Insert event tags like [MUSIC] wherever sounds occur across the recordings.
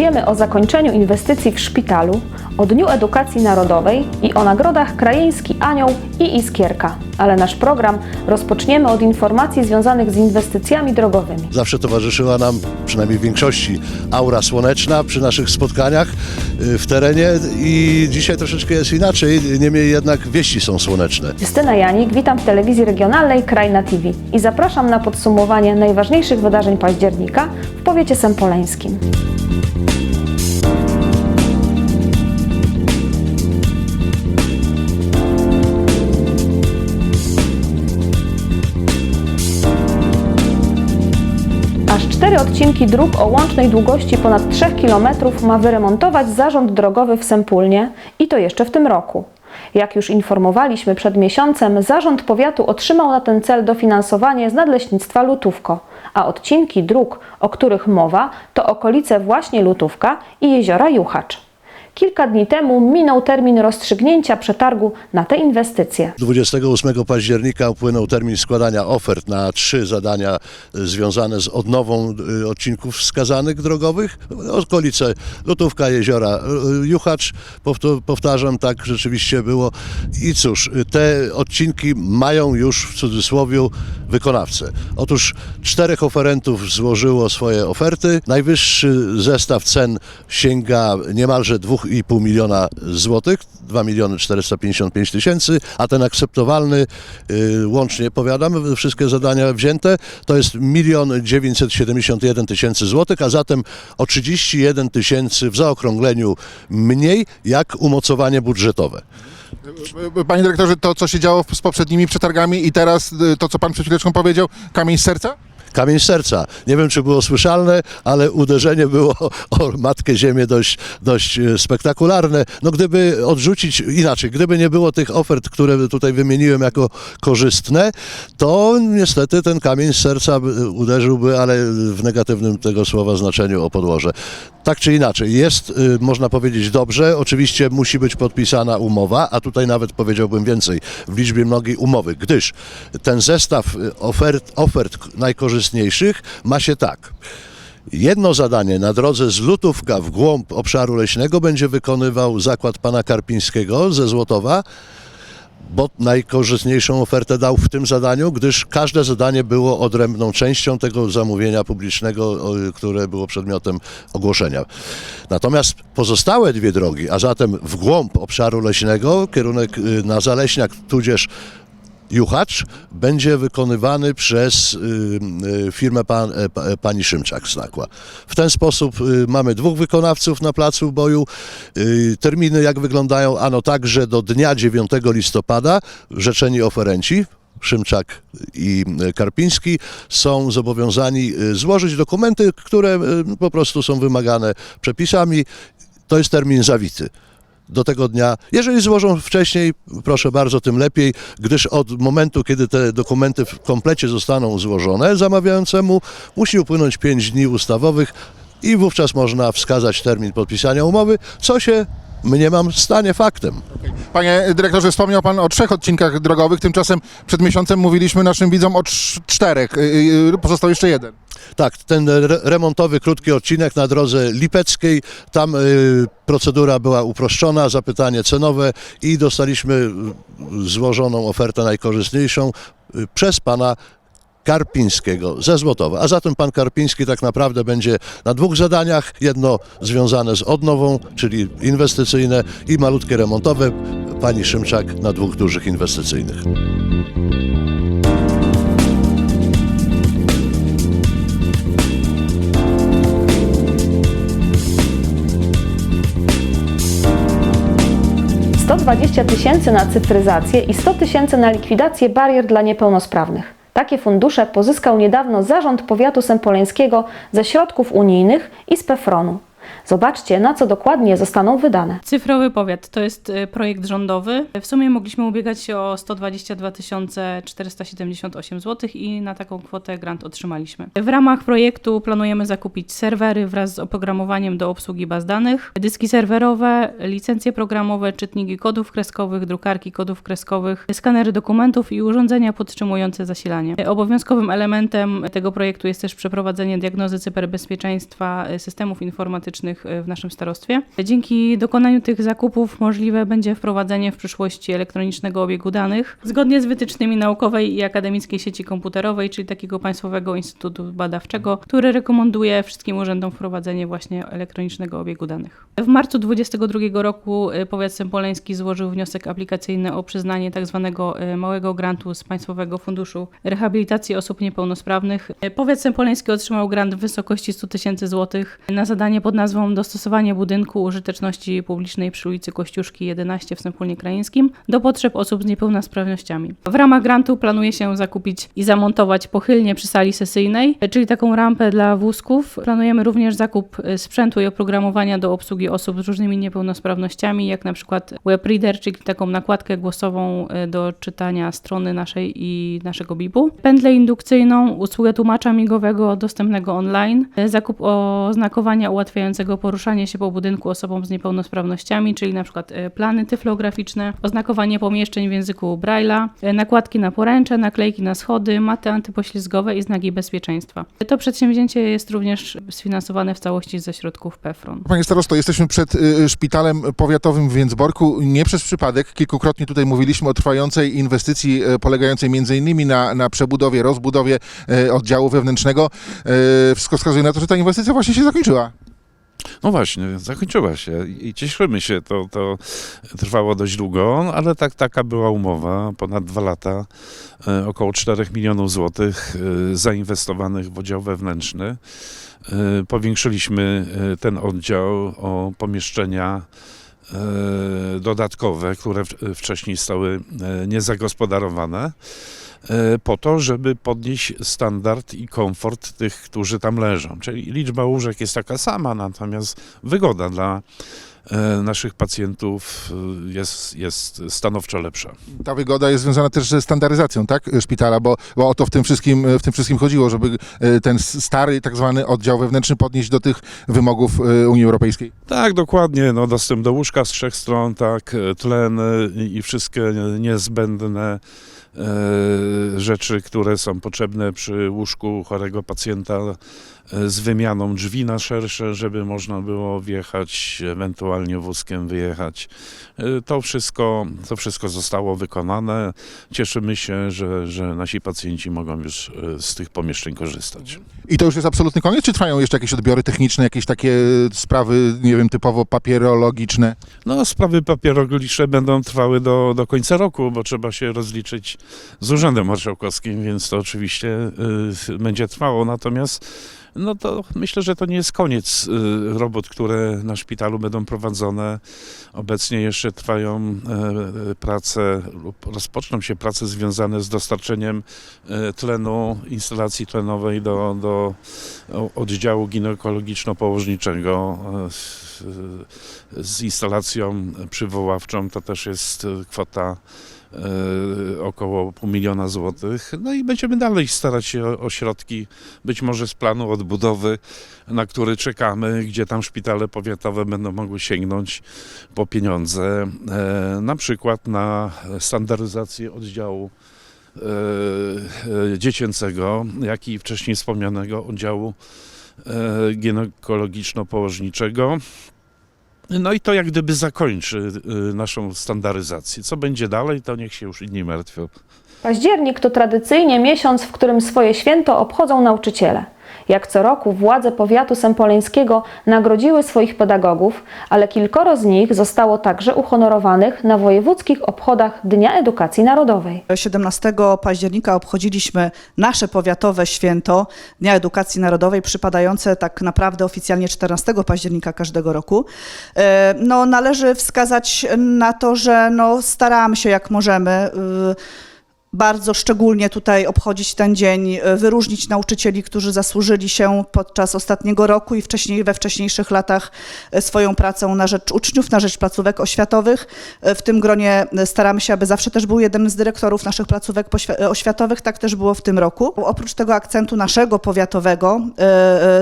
Powiemy o zakończeniu inwestycji w szpitalu, o Dniu Edukacji Narodowej i o nagrodach Krajeński Anioł i Iskierka. Ale nasz program rozpoczniemy od informacji związanych z inwestycjami drogowymi. Zawsze towarzyszyła nam, przynajmniej w większości, aura słoneczna przy naszych spotkaniach y, w terenie i dzisiaj troszeczkę jest inaczej, niemniej jednak wieści są słoneczne. Justyna Janik, witam w telewizji regionalnej Krajna TV i zapraszam na podsumowanie najważniejszych wydarzeń października w powiecie sępoleńskim. Odcinki dróg o łącznej długości ponad 3 km ma wyremontować zarząd drogowy w Sępólnie i to jeszcze w tym roku. Jak już informowaliśmy przed miesiącem, zarząd powiatu otrzymał na ten cel dofinansowanie z nadleśnictwa Lutówko, a odcinki dróg, o których mowa, to okolice właśnie Lutówka i jeziora Juchacz. Kilka dni temu minął termin rozstrzygnięcia przetargu na te inwestycje. 28 października upłynął termin składania ofert na trzy zadania y, związane z odnową y, odcinków wskazanych drogowych. Okolice Lutówka, Jeziora y, Juchacz, powtó- powtarzam, tak rzeczywiście było. I cóż, y, te odcinki mają już w cudzysłowie wykonawcę. Otóż czterech oferentów złożyło swoje oferty. Najwyższy zestaw cen sięga niemalże 2,5 miliona złotych, 2 miliony 455 tysięcy, a ten akceptowalny, y, łącznie powiadamy, wszystkie zadania wzięte, to jest 1 971 tysięcy złotych, a zatem o 31 tysięcy w zaokrągleniu mniej jak umocowanie budżetowe. Panie dyrektorze, to co się działo z poprzednimi przetargami i teraz y, to, co pan przed powiedział, kamień z serca? Kamień serca. Nie wiem, czy było słyszalne, ale uderzenie było [LAUGHS] o Matkę Ziemię dość, dość e, spektakularne. No gdyby odrzucić, inaczej, gdyby nie było tych ofert, które tutaj wymieniłem jako korzystne, to niestety ten kamień serca by- uderzyłby, ale w negatywnym tego słowa znaczeniu o podłoże. Tak czy inaczej, jest, y, można powiedzieć, dobrze. Oczywiście musi być podpisana umowa, a tutaj nawet powiedziałbym więcej, w liczbie mnogiej umowy, gdyż ten zestaw y, ofert, ofert k- najkorzystniejszych ma się tak. Jedno zadanie na drodze z Lutówka w głąb obszaru leśnego będzie wykonywał zakład pana Karpińskiego ze Złotowa, bo najkorzystniejszą ofertę dał w tym zadaniu, gdyż każde zadanie było odrębną częścią tego zamówienia publicznego, które było przedmiotem ogłoszenia. Natomiast pozostałe dwie drogi, a zatem w głąb obszaru leśnego, kierunek y, na Zaleśniak, tudzież Juchacz będzie wykonywany przez y, y, firmę pan, e, e, pani Szymczak z Nakła. W ten sposób y, mamy dwóch wykonawców na placu boju. Terminy jak wyglądają? Ano tak, że do dnia 9 listopada rzeczeni oferenci Szymczak i Karpiński są zobowiązani złożyć dokumenty, które po prostu są wymagane przepisami. To jest termin zawity do tego dnia. Jeżeli złożą wcześniej, proszę bardzo, tym lepiej, gdyż od momentu, kiedy te dokumenty w komplecie zostaną złożone, zamawiającemu musi upłynąć 5 dni ustawowych i wówczas można wskazać termin podpisania umowy, co się mniemam stanie faktem. Panie dyrektorze, wspomniał pan o trzech odcinkach drogowych, tymczasem przed miesiącem mówiliśmy naszym widzom o cz- czterech. Y, y, Pozostał jeszcze jeden. Tak, ten re- remontowy krótki odcinek na drodze Lipeckiej, tam y, procedura była uproszczona, zapytanie cenowe i dostaliśmy y, złożoną ofertę najkorzystniejszą y, przez pana Karpińskiego ze Złotowa. A zatem pan Karpiński tak naprawdę będzie na dwóch zadaniach. Jedno związane z odnową, czyli inwestycyjne i malutkie remontowe. Pani Szymczak na dwóch dużych inwestycyjnych. – 120 tysięcy na cyfryzację i 100 tysięcy na likwidację barier dla niepełnosprawnych. Takie fundusze pozyskał niedawno Zarząd Powiatu Sępoleńskiego ze środków unijnych i z PEFRON-u. Zobaczcie, na co dokładnie zostaną wydane. Cyfrowy Powiat to jest y, projekt rządowy. W sumie mogliśmy ubiegać się o 122 478 zł i na taką kwotę grant otrzymaliśmy. W ramach projektu planujemy zakupić serwery wraz z oprogramowaniem do obsługi baz danych, dyski serwerowe, licencje programowe, czytniki kodów kreskowych, drukarki kodów kreskowych, skanery dokumentów i urządzenia podtrzymujące zasilanie. Obowiązkowym elementem tego projektu jest też przeprowadzenie diagnozy cyberbezpieczeństwa y, systemów informatycznych e, w naszym starostwie. Dzięki dokonaniu tych zakupów możliwe będzie wprowadzenie w przyszłości elektronicznego obiegu danych zgodnie z wytycznymi naukowej i akademickiej sieci komputerowej, czyli takiego Państwowego Instytutu Badawczego, który rekomenduje wszystkim urzędom wprowadzenie właśnie elektronicznego obiegu danych. W marcu 2022 roku e, powiat sępoleński złożył wniosek aplikacyjny o przyznanie tzw. małego grantu z Państwowego Funduszu Rehabilitacji Osób Niepełnosprawnych. E, Powiat sępoleński otrzymał grant w wysokości 100 tysięcy złotych na zadanie pod nazwą Dostosowanie budynku użyteczności publicznej przy ulicy Kościuszki 11 w Sępólnie Krajeńskim do potrzeb osób z niepełnosprawnościami. W ramach grantu planuje się zakupić i zamontować pochylnie przy sali sesyjnej, czyli taką rampę dla wózków. Planujemy również zakup sprzętu i oprogramowania do obsługi osób z różnymi niepełnosprawnościami, jak na przykład WebReader, czyli taką nakładkę głosową e, do czytania strony naszej i naszego BIB-u. Pętlę indukcyjną, usługę tłumacza migowego dostępnego online, e, zakup oznakowania ułatwiającego poruszanie się po budynku osobom z niepełnosprawnościami, czyli na przykład e, plany tyflograficzne, oznakowanie pomieszczeń w języku Braille'a, e, nakładki na poręcze, naklejki na schody, maty antypoślizgowe i znaki bezpieczeństwa. To przedsięwzięcie jest również sfinansowane w całości ze środków PEFRON. Panie starosto, jesteśmy przed y, szpitalem powiatowym w Więcborku. Nie przez przypadek. Kilkukrotnie tutaj mówiliśmy o trwającej inwestycji polegającej innymi na, na przebudowie, rozbudowie oddziału wewnętrznego. Wszystko wskazuje na to, że ta inwestycja właśnie się zakończyła. No właśnie, zakończyła się i cieszymy się. To, to trwało dość długo, ale tak, taka była umowa, ponad dwa lata, e, około 4 milionów złotych e, zainwestowanych w oddział wewnętrzny. E, Powiększyliśmy ten oddział o pomieszczenia dodatkowe, które wcześniej stały niezagospodarowane po to, żeby podnieść standard i komfort tych, którzy tam leżą. Czyli liczba łóżek jest taka sama, natomiast wygoda dla e, naszych pacjentów e, jest, jest stanowczo lepsza. Ta wygoda jest związana też ze standaryzacją, tak, szpitala, bo, bo o to w tym, wszystkim, w tym wszystkim chodziło, żeby ten stary tak zwany oddział wewnętrzny podnieść do tych wymogów Unii Europejskiej. Tak, dokładnie. No, dostęp do łóżka z trzech stron, tak, e, tlen e, i wszystkie niezbędne e, rzeczy, które są potrzebne przy łóżku chorego pacjenta e, z wymianą drzwi na szersze, żeby można było wjechać, ewentualnie wózkiem wyjechać. E, To wszystko, to wszystko zostało wykonane. Cieszymy się, że, że nasi pacjenci mogą już e, z tych pomieszczeń korzystać. I to już jest absolutny koniec, czy trwają jeszcze jakieś odbiory techniczne, jakieś takie sprawy, nie wiem, typowo papierologiczne? No, sprawy papierologiczne będą trwały do, do końca roku, bo trzeba się rozliczyć z Urzędem Marszałkowskim, więc to oczywiście y, będzie trwało. Natomiast no to myślę, że to nie jest koniec y, robót, które na szpitalu będą prowadzone. Obecnie jeszcze trwają e, prace lub rozpoczną się prace związane z dostarczeniem tlenu, instalacji tlenowej do, do oddziału ginekologiczno-położniczego. e, z- instalacją przywoławczą to też jest e, kwota e, około pół miliona złotych. No i będziemy dalej starać się o, o środki, być może z planu odbudowy, na który czekamy, gdzie tam szpitale powiatowe będą mogły sięgnąć po pieniądze, na przykład na standaryzację oddziału dziecięcego, jak i wcześniej wspomnianego oddziału e, ginekologiczno-położniczego. No i to jak gdyby zakończy naszą standaryzację. Co będzie dalej, to niech się już inni martwią. Październik to tradycyjnie miesiąc, w którym swoje święto obchodzą nauczyciele. Jak co roku władze powiatu sępoleńskiego nagrodziły swoich pedagogów, ale kilkoro z nich zostało także uhonorowanych na wojewódzkich obchodach Dnia Edukacji Narodowej. 17 października obchodziliśmy nasze powiatowe święto Dnia Edukacji Narodowej, przypadające tak naprawdę oficjalnie 14 października każdego roku. E, No, należy wskazać na to, że no, staramy się jak możemy. Bardzo szczególnie tutaj obchodzić ten dzień, y, wyróżnić nauczycieli, którzy zasłużyli się podczas ostatniego roku i wcześniej, we wcześniejszych latach y, swoją pracą na rzecz uczniów, na rzecz placówek oświatowych. Y, W tym gronie staramy się, aby zawsze też był jeden z dyrektorów naszych placówek oświatowych, tak też było w tym roku. Oprócz tego akcentu naszego powiatowego,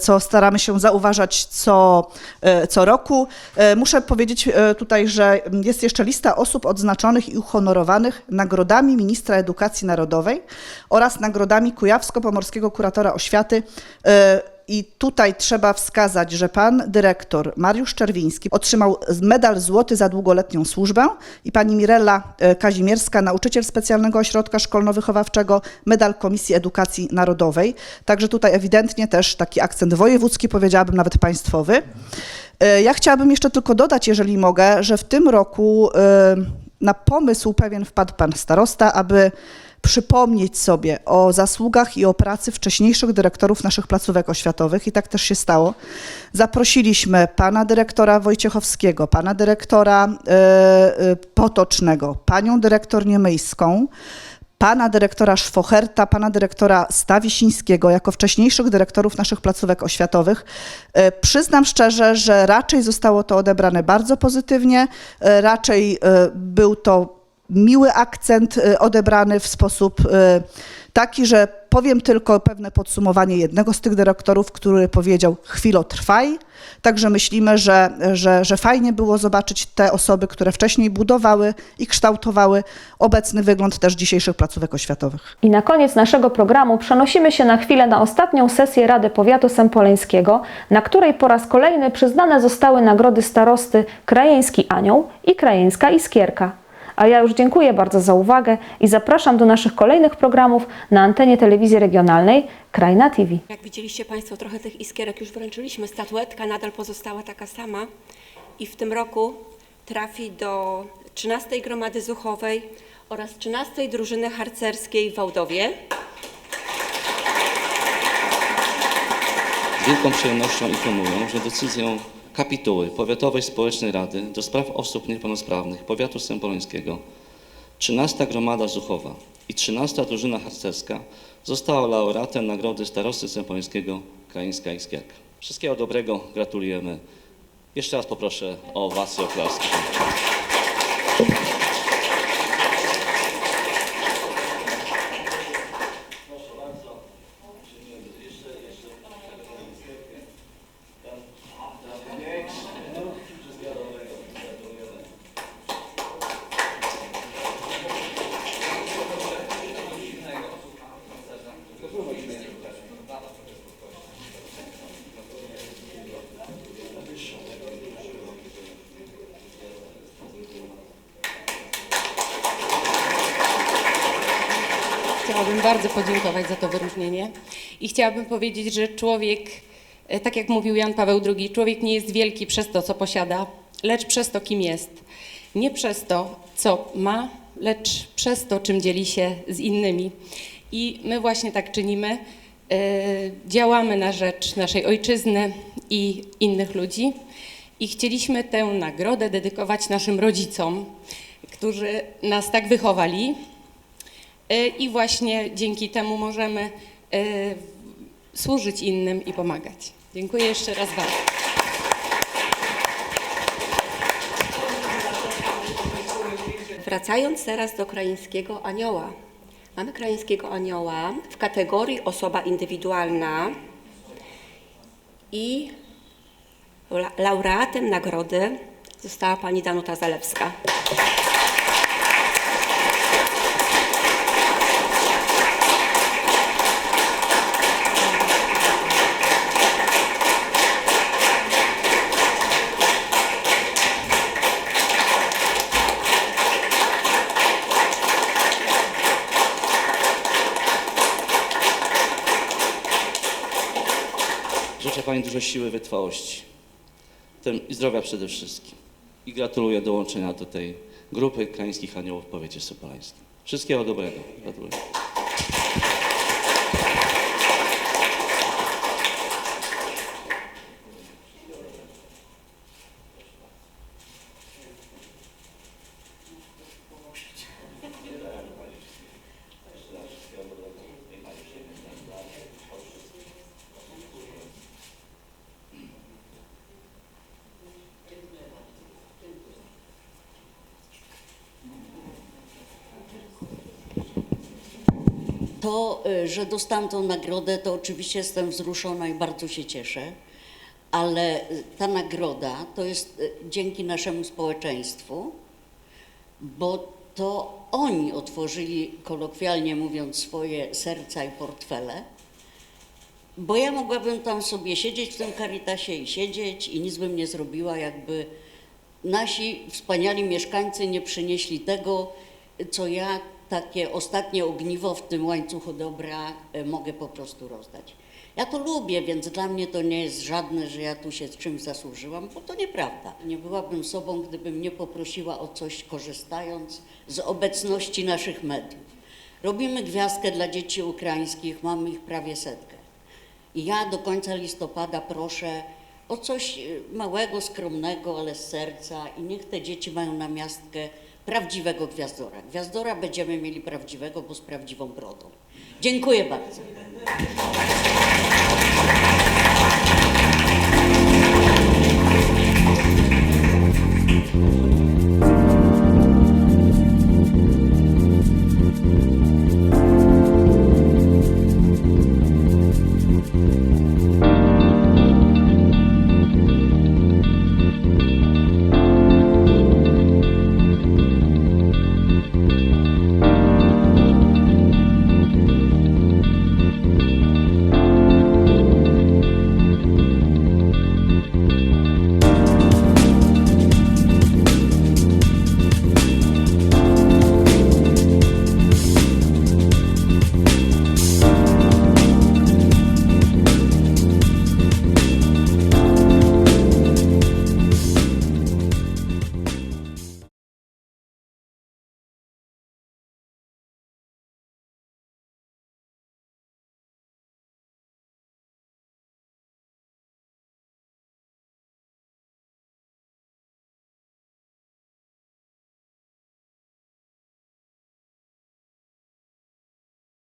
co staramy się zauważać co, co roku, muszę powiedzieć tutaj, że jest jeszcze lista osób odznaczonych i uhonorowanych nagrodami ministra edukacji narodowej oraz nagrodami Kujawsko-Pomorskiego Kuratora Oświaty y, I tutaj trzeba wskazać, że pan dyrektor Mariusz Czerwiński otrzymał medal złoty za długoletnią służbę i pani Mirella e, Kazimierska, nauczyciel specjalnego ośrodka szkolno-wychowawczego, medal Komisji Edukacji Narodowej. Także tutaj ewidentnie też taki akcent wojewódzki, powiedziałabym nawet państwowy. E, Ja chciałabym jeszcze tylko dodać, jeżeli mogę, że w tym roku e, na pomysł pewien wpadł pan starosta, aby przypomnieć sobie o zasługach i o pracy wcześniejszych dyrektorów naszych placówek oświatowych i tak też się stało. Zaprosiliśmy pana dyrektora Wojciechowskiego, pana dyrektora e, e, Potocznego, panią dyrektor Niemyjską, pana dyrektora Szwocherta, pana dyrektora Stawisińskiego jako wcześniejszych dyrektorów naszych placówek oświatowych. E, Przyznam szczerze, że raczej zostało to odebrane bardzo pozytywnie, e, raczej e, był to miły akcent odebrany w sposób taki, że powiem tylko pewne podsumowanie jednego z tych dyrektorów, który powiedział chwilo trwaj. Także myślimy, że, że, że fajnie było zobaczyć te osoby, które wcześniej budowały i kształtowały obecny wygląd też dzisiejszych placówek oświatowych. I na koniec naszego programu przenosimy się na chwilę na ostatnią sesję Rady Powiatu Sempoleńskiego, na której po raz kolejny przyznane zostały nagrody starosty Krajeński Anioł i Krajeńska Iskierka. A ja już dziękuję bardzo za uwagę i zapraszam do naszych kolejnych programów na antenie telewizji regionalnej Krajna TV. Jak widzieliście Państwo, trochę tych iskierek już wręczyliśmy. Statuetka nadal pozostała taka sama i w tym roku trafi do 13 Gromady Zuchowej oraz 13 Drużyny Harcerskiej w Wałdowie. Z wielką przyjemnością informuję, że decyzją kapituły Powiatowej Społecznej Rady do Spraw Osób Niepełnosprawnych Powiatu Sępoleńskiego 13 Gromada Zuchowa i 13 Drużyna Harcerska została laureatem Nagrody Starosty Sępoleńskiego Krajeńska Iskierka. Wszystkiego dobrego, gratulujemy. Jeszcze raz poproszę o owację oklaski. Chciałabym bardzo podziękować za to wyróżnienie i chciałabym powiedzieć, że człowiek, e, tak jak mówił Jan Paweł II, człowiek nie jest wielki przez to, co posiada, lecz przez to, kim jest. Nie przez to, co ma, lecz przez to, czym dzieli się z innymi. I my właśnie tak czynimy. E, Działamy na rzecz naszej ojczyzny i innych ludzi. I chcieliśmy tę nagrodę dedykować naszym rodzicom, którzy nas tak wychowali, i właśnie dzięki temu możemy e, służyć innym i pomagać. Dziękuję jeszcze raz bardzo. Wracając teraz do krajeńskiego anioła. Mamy krajeńskiego anioła w kategorii osoba indywidualna i la- laureatem nagrody została pani Danuta Zalewska. Pani dużo siły, wytrwałości tym i zdrowia przede wszystkim. I gratuluję dołączenia do tej grupy krańskich aniołów w powiecie sopolańskim. Wszystkiego dobrego. Gratuluję. Y, że dostałam tą nagrodę, to oczywiście jestem wzruszona i bardzo się cieszę, ale y, ta nagroda to jest y, dzięki naszemu społeczeństwu, bo to oni otworzyli, kolokwialnie mówiąc, swoje serca i portfele Bo ja mogłabym tam sobie siedzieć w tym Caritasie i siedzieć i nic bym nie zrobiła, jakby nasi wspaniali mieszkańcy nie przynieśli tego, co ja, takie ostatnie ogniwo w tym łańcuchu dobra e, mogę po prostu rozdać. Ja to lubię, więc dla mnie to nie jest żadne, że ja tu się z czymś zasłużyłam, bo to nieprawda. Nie byłabym sobą, gdybym nie poprosiła o coś, korzystając z obecności naszych mediów. Robimy gwiazdkę dla dzieci ukraińskich, mamy ich prawie setkę. I ja do końca listopada proszę o coś y, małego, skromnego, ale z serca i niech te dzieci mają na miastkę prawdziwego gwiazdora. Gwiazdora będziemy mieli prawdziwego, bo z prawdziwą brodą. Dziękuję bardzo.